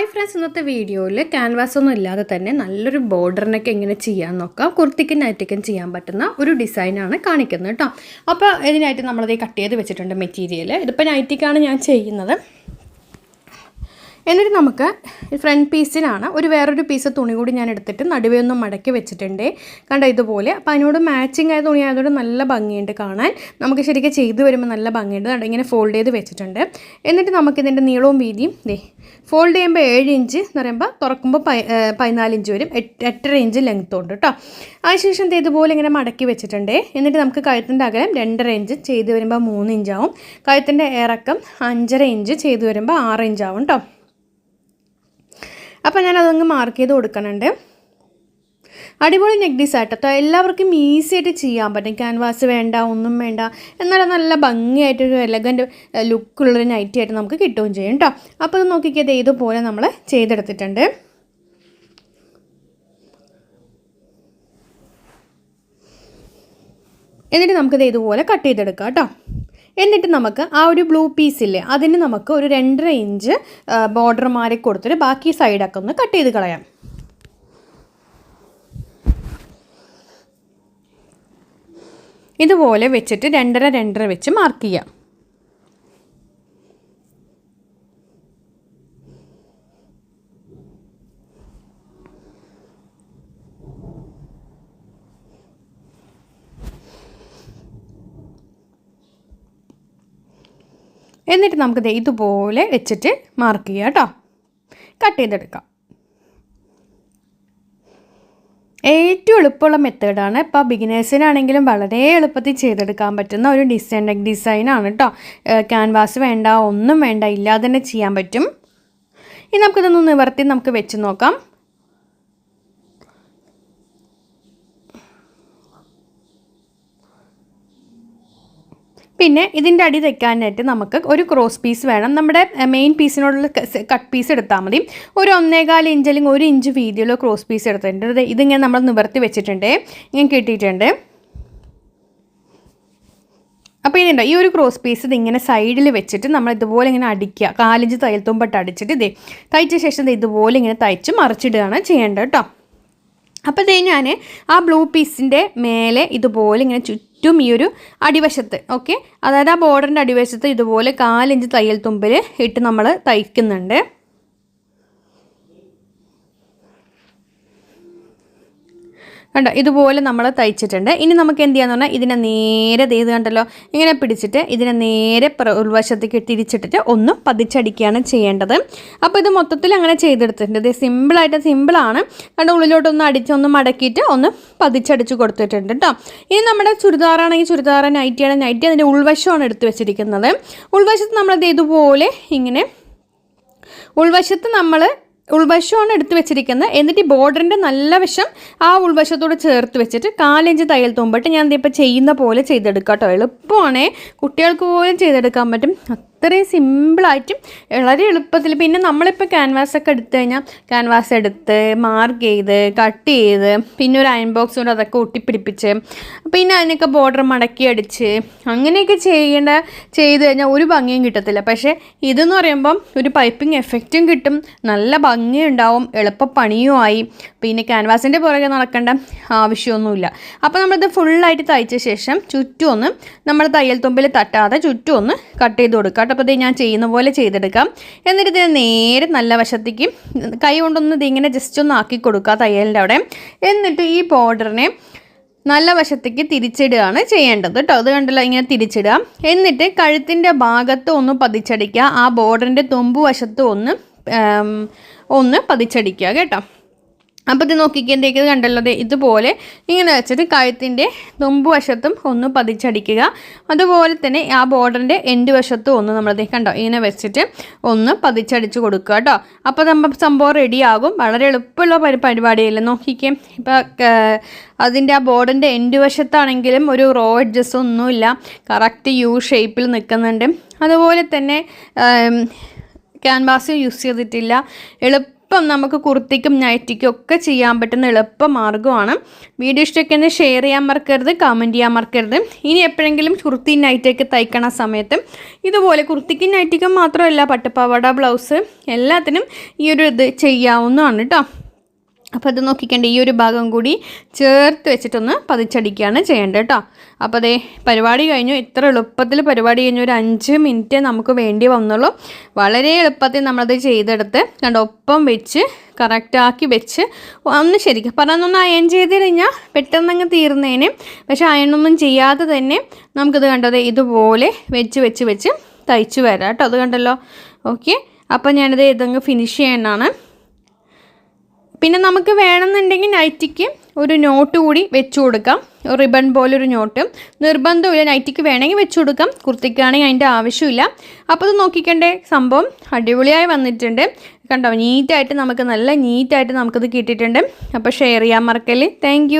Hi friends ഇന്നത്തെ വീഡിയോയിൽ canvas ഒന്നും ഇല്ലാതെ തന്നെ നല്ലൊരു ബോർഡറിനൊക്കെ എങ്ങനെ ചെയ്യാൻ നോക്കാം. കുർത്തിക്കും നൈറ്റിക്കും ചെയ്യാൻ പറ്റുന്ന ഒരു ഡിസൈനാണ് കാണിക്കുന്നത് കേട്ടോ അപ്പോൾ ഇതിനായിട്ട് നമ്മളത് കട്ട് ചെയ്ത് വെച്ചിട്ടുണ്ട് മെറ്റീരിയൽ ഇതിപ്പോൾ നൈറ്റിക്കാണ് ഞാൻ ചെയ്യുന്നത്. എന്നിട്ട് നമുക്ക് ഫ്രണ്ട് പീസിനാണ് ഒരു വേറൊരു പീസ് തുണി കൂടി ഞാൻ എടുത്തിട്ട് നടുവേ ഒന്ന് മടക്കി വെച്ചിട്ടുണ്ട്. കണ്ട ഇതുപോലെ. അപ്പോൾ അതിനോട് മാച്ചിങ് ആയ തുണി ആയതുകൊണ്ട് നല്ല ഭംഗിയുണ്ട് കാണാൻ. നമുക്ക് ശരിക്കും ചെയ്ത് വരുമ്പോൾ നല്ല ഭംഗിയുണ്ട്. കണ്ട ഇങ്ങനെ ഫോൾഡ് ചെയ്ത് വെച്ചിട്ടുണ്ട്. എന്നിട്ട് നമുക്കിതിന്റെ നീളവും വീതിയും ദേ ഫോൾഡ് ചെയ്യുമ്പോൾ ഏഴ് ഇഞ്ച് എന്ന് പറയുമ്പോൾ തുറക്കുമ്പോൾ പൈ പതിനാല് ഇഞ്ച് വരും. എട്ട് എട്ടര ഇഞ്ച് ലെങ്ത്തും ഉണ്ട് കേട്ടോ. അതിനുശേഷം ഇതുപോലെ ഇങ്ങനെ മടക്കി വെച്ചിട്ടുണ്ട്. എന്നിട്ട് നമുക്ക് കഴുത്തിന്റെ അകലം രണ്ടര ഇഞ്ച് ചെയ്ത് വരുമ്പോൾ മൂന്ന് ഇഞ്ചാവും കഴുത്തിന്റെ ഇറക്കം അഞ്ചര ഇഞ്ച് ചെയ്ത് വരുമ്പോൾ ആറ് ഇഞ്ചാവും കേട്ടോ. അപ്പോൾ ഞാൻ അതങ്ങ് മാർക്ക് ചെയ്ത് കൊടുക്കുന്നുണ്ട്. അടിപൊളി നെക്ക് കേട്ടോ എല്ലാവർക്കും ഈസി ആയിട്ട് ചെയ്യാൻ പറ്റും. ക്യാൻവാസ് വേണ്ട ഒന്നും വേണ്ട. എന്നാലും നല്ല ഭംഗിയായിട്ടൊരു എലഗന്റ് ലുക്കുള്ളൊരു നൈറ്റി ആയിട്ട് നമുക്ക് കിട്ടുകയും ചെയ്യും കേട്ടോ അപ്പോൾ ഇത് നോക്കിക്കത് ഇതുപോലെ നമ്മൾ ചെയ്തെടുത്തിട്ടുണ്ട്. എന്നിട്ട് നമുക്കിത് ഇതുപോലെ കട്ട് ചെയ്തെടുക്കാം കേട്ടോ എന്നിട്ട് നമുക്ക് ആ ഒരു ബ്ലൂ പീസ് ഇല്ലേ അതിന് നമുക്ക് ഒരു രണ്ടര ഇഞ്ച് ബോർഡർ മാറി കൊടുത്തിട്ട് ബാക്കി സൈഡൊക്കെ ഒന്ന് കട്ട് ചെയ്ത് കളയാം. ഇതുപോലെ വെച്ചിട്ട് രണ്ടര രണ്ടര വെച്ച് മാർക്ക് ചെയ്യാം. എന്നിട്ട് നമുക്ക് ദേ ഇതുപോലെ വെച്ചിട്ട് മാർക്ക് ചെയ്യാം കേട്ടോ. കട്ട് ചെയ്തെടുക്കാം. ഏറ്റവും എളുപ്പമുള്ള മെത്തേഡാണ് ഇപ്പോൾ ബിഗിനേഴ്സിനാണെങ്കിലും വളരെ എളുപ്പത്തിൽ ചെയ്തെടുക്കാൻ പറ്റുന്ന ഒരു ഡിസൈൻ ഡിസൈനാണ് കേട്ടോ. ക്യാൻവാസ് വേണ്ട ഒന്നും വേണ്ട ഇല്ലാതെ തന്നെ ചെയ്യാൻ പറ്റും. ഇനി നമുക്കിതൊന്ന് നിവർത്തി നമുക്ക് വെച്ച് നോക്കാം. പിന്നെ ഇതിന്റെ അടി തയ്ക്കാനായിട്ട് നമുക്ക് ഒരു ക്രോസ് പീസ് വേണം. നമ്മുടെ മെയിൻ പീസിനോടുള്ള കട്ട് പീസ് എടുത്താൽ മതി. ഒരു ഒന്നേകാൽ ഇഞ്ച് അല്ലെങ്കിൽ ഒരു ഇഞ്ച് വീതിയുള്ള ക്രോസ് പീസ് എടുത്തിട്ടുണ്ട്. ഇത് ഇതിങ്ങനെ നമ്മൾ നിവർത്തി വെച്ചിട്ടുണ്ട്. ഇങ്ങനെ കിട്ടിയിട്ടുണ്ട്. അപ്പോൾ ഇതുണ്ടോ ഈ ഒരു ക്രോസ് പീസ് ഇതിങ്ങനെ സൈഡിൽ വെച്ചിട്ട് നമ്മൾ ഇതുപോലെ ഇങ്ങനെ അടിക്കുക. കാലിഞ്ച് തയ്യൽ തുമ്പട്ട് അടിച്ചിട്ട് ഇതേ തയ്ച്ച ശേഷം ഇത് ഇതുപോലെ ഇങ്ങനെ തയ്ച്ച് മറിച്ചിടുകയാണ് ചെയ്യേണ്ടത് കേട്ടോ. അപ്പോൾ ഇതേ ഞാൻ ആ ബ്ലൂ പീസിന്റെ മേലെ ഇതുപോലെ ഇങ്ങനെ ചുറ്റും ഈ ഒരു അടിവശത്ത് ഓക്കെ അതായത് ആ ബോർഡറിന്റെ അടിവശത്ത് ഇതുപോലെ കാലിഞ്ച് തയ്യൽ തുമ്പിൽ ഇട്ട് നമ്മൾ തയ്ക്കുന്നുണ്ട്. കണ്ടോ? ഇതുപോലെ നമ്മൾ തയ്ച്ചിട്ടുണ്ട്. ഇനി നമുക്ക് എന്ത് ചെയ്യാന്ന് പറഞ്ഞാൽ ഇതിനെ നേരെ ചെയ്ത് കണ്ടല്ലോ? ഇങ്ങനെ പിടിച്ചിട്ട് ഇതിനെ നേരെ ഉൾവശത്തേക്ക് തിരിച്ചിട്ടിട്ട് ഒന്ന് പതിച്ചടിക്കുകയാണ് ചെയ്യേണ്ടത്. അപ്പോൾ ഇത് മൊത്തത്തിൽ അങ്ങനെ ചെയ്തെടുത്തിട്ടുണ്ട്. ഇത് സിമ്പിളായിട്ട് സിമ്പിളാണ് കണ്ട? ഉള്ളിലോട്ടൊന്ന് അടിച്ച് ഒന്ന് മടക്കിയിട്ട് ഒന്ന് പതിച്ചടിച്ച് കൊടുത്തിട്ടുണ്ട് കേട്ടോ ഇനി നമ്മുടെ ചുരിദാറാണെങ്കിൽ ചുരിദാർ നൈറ്റിയാണ്. നൈറ്റി അതിന്റെ ഉൾവശമാണ് എടുത്ത് വെച്ചിരിക്കുന്നത്. ഉൾവശത്ത് നമ്മളത് ഇതുപോലെ ഇങ്ങനെ ഉൾവശത്ത് നമ്മൾ ഉൾവശമാണ് എടുത്തു വെച്ചിരിക്കുന്നത്. എന്നിട്ട് ഈ ബോർഡറിന്റെ നല്ല വശം ആ ഉൾവശത്തോട് ചേർത്ത് വെച്ചിട്ട് കാലിഞ്ച് തയ്യൽ തുമ്പിട്ട് ഞാൻ ഇപ്പോൾ ചെയ്യുന്ന പോലെ ചെയ്തെടുക്കാം കേട്ടോ. എളുപ്പമാണേ. കുട്ടികൾക്ക് പോലും ചെയ്തെടുക്കാൻ പറ്റും. അത്രയും സിമ്പിളായിട്ടും വളരെ എളുപ്പത്തിൽ പിന്നെ നമ്മളിപ്പോൾ ക്യാൻവാസ് ഒക്കെ എടുത്തു കഴിഞ്ഞാൽ ക്യാൻവാസ് എടുത്ത് മാർക്ക് ചെയ്ത് കട്ട് ചെയ്ത് പിന്നെ ഒരു അയൺ ബോക്സ് കൊണ്ട് അതൊക്കെ ഒട്ടിപ്പിടിപ്പിച്ച് പിന്നെ അതിനൊക്കെ ബോർഡർ മടക്കി അടിച്ച് അങ്ങനെയൊക്കെ ചെയ്യേണ്ട ചെയ്ത് കഴിഞ്ഞാൽ ഒരു ഭംഗിയും കിട്ടത്തില്ല. പക്ഷേ ഇതെന്ന് പറയുമ്പം ഒരു പൈപ്പിംഗ് എഫക്റ്റും കിട്ടും നല്ല ഭംഗിയുണ്ടാവും എളുപ്പ പണിയുമായി പിന്നെ ക്യാൻവാസിന്റെ പുറകെ നടക്കേണ്ട ആവശ്യമൊന്നുമില്ല. അപ്പോൾ നമ്മളിത് ഫുള്ളായിട്ട് തയ്ച്ച ശേഷം ചുറ്റും ഒന്ന് നമ്മൾ തയ്യൽ തുമ്പിൽ തട്ടാതെ ചുറ്റും ഒന്ന് കട്ട് ചെയ്ത് കൊടുക്കുക. അപ്പോൾ ഞാൻ ചെയ്യുന്ന പോലെ ചെയ്തെടുക്കാം. എന്നിട്ട് ഇതിനെ നേരെ നല്ല വശത്തേക്ക് കൈ കൊണ്ടൊന്ന് ഇതിങ്ങനെ ജസ്റ്റ് ഒന്ന് ആക്കി കൊടുക്കുക തയ്യലിന്റെ അവിടെ. എന്നിട്ട് ഈ ബോർഡറിനെ നല്ല വശത്തേക്ക് തിരിച്ചിടുകയാണ് ചെയ്യേണ്ടത് കേട്ടോ. അത് കണ്ടല്ലോ ഇങ്ങനെ തിരിച്ചിടുക. എന്നിട്ട് കഴുത്തിന്റെ ഭാഗത്ത് ഒന്ന് പതിച്ചടിക്കുക. ആ ബോർഡറിന്റെ തുമ്പ് വശത്ത് ഒന്ന് ഒന്ന് പതിച്ചടിക്കുക കേട്ടോ. അപ്പോൾ ഇത് നോക്കിക്കേണ്ടേക്ക് കണ്ടല്ലോ ഇതുപോലെ ഇങ്ങനെ വെച്ചിട്ട് കഴുത്തിന്റെ തുമ്പ് വശത്തും ഒന്ന് പതിച്ചടിക്കുക. അതുപോലെ തന്നെ ആ ബോർഡറിന്റെ എൻഡ് വശത്തും ഒന്ന് നമ്മളത് കണ്ടോ ഇങ്ങനെ വെച്ചിട്ട് ഒന്ന് പതിച്ചടിച്ച് കൊടുക്കുക കേട്ടോ. അപ്പോൾ നമ്മൾ സംഭവം റെഡിയാകും വളരെ എളുപ്പമുള്ള പരി പരിപാടിയല്ലേ നോക്കിക്കേ. ഇപ്പോൾ അതിന്റെ ആ ബോർഡിന്റെ എൻഡ് വശത്താണെങ്കിലും ഒരു റോ എഡ്ജസ് ഒന്നുമില്ല. കറക്റ്റ് യു ഷേപ്പിൽ നിൽക്കുന്നുണ്ട്. അതുപോലെ തന്നെ ക്യാൻവാസ് യൂസ് ചെയ്തിട്ടില്ല. എളുപ്പം എളുപ്പം നമുക്ക് കുർത്തിക്കും നൈറ്റിക്കും ഒക്കെ ചെയ്യാൻ പറ്റുന്ന എളുപ്പ മാർഗമാണ്. വീഡിയോ ഇഷ്ടമൊക്കെ ഒന്ന് ഷെയർ ചെയ്യാൻ മറക്കരുത് കമന്റ് ചെയ്യാൻ മറക്കരുത്. ഇനി എപ്പോഴെങ്കിലും കുർത്തി നൈറ്റൊക്കെ തയ്ക്കണ സമയത്ത് ഇതുപോലെ കുർത്തിക്കും നൈറ്റിക്കും മാത്രമല്ല പട്ടുപാവാട ബ്ലൗസ് എല്ലാത്തിനും ഈ ഒരു ഇത് ചെയ്യാവുന്നതാണ് കേട്ടോ അപ്പോൾ അത് നോക്കിക്കേണ്ട ഈ ഒരു ഭാഗം കൂടി ചേർത്ത് വെച്ചിട്ടൊന്ന് പതിച്ചടിക്കുകയാണ് ചെയ്യേണ്ടത് കേട്ടോ. അപ്പോൾ അതേ പരിപാടി കഴിഞ്ഞു. ഇത്ര എളുപ്പത്തിൽ പരിപാടി കഴിഞ്ഞു ഒരു അഞ്ച് മിനിറ്റ് നമുക്ക് വേണ്ടി വന്നുള്ളൂ. വളരെ എളുപ്പത്തിൽ നമ്മളത് ചെയ്തെടുത്ത് കണ്ട ഒപ്പം വെച്ച് കറക്റ്റാക്കി വെച്ച് ഒന്ന് ശരിക്കും പറഞ്ഞൊന്ന് അയൺ ചെയ്ത് കഴിഞ്ഞാൽ പെട്ടെന്നങ്ങ് തീർന്നേനെ. പക്ഷേ അയണൊന്നും ചെയ്യാതെ തന്നെ നമുക്കിത് കണ്ടത് ഇതുപോലെ വെച്ച് വെച്ച് വെച്ച് തയ്ച്ച് വരാം കേട്ടോ. അത് കണ്ടല്ലോ? ഓക്കെ അപ്പോൾ ഞാനിത് ഇതങ്ങ് ഫിനിഷ് ചെയ്യണതാണ് പിന്നെ നമുക്ക് വേണമെന്നുണ്ടെങ്കിൽ നൈറ്റിക്ക് ഒരു നോട്ട് കൂടി വെച്ച് കൊടുക്കാം. റിബൺ പോലെ ഒരു നോട്ട് നിർബന്ധമില്ല നൈറ്റിക്ക് വേണമെങ്കിൽ വെച്ച് കൊടുക്കാം. കുർത്തിക്കാണെങ്കിൽ അതിന്റെ ആവശ്യമില്ല. അപ്പോൾ അത് നോക്കിക്കണ്ടേ സംഭവം അടിപൊളിയായി വന്നിട്ടുണ്ട്. കണ്ടോ നീറ്റായിട്ട് നമുക്ക് നല്ല നീറ്റായിട്ട് നമുക്കത് കിട്ടിയിട്ടുണ്ട്. അപ്പോൾ ഷെയർ ചെയ്യാൻ മറക്കല്ലേ. താങ്ക്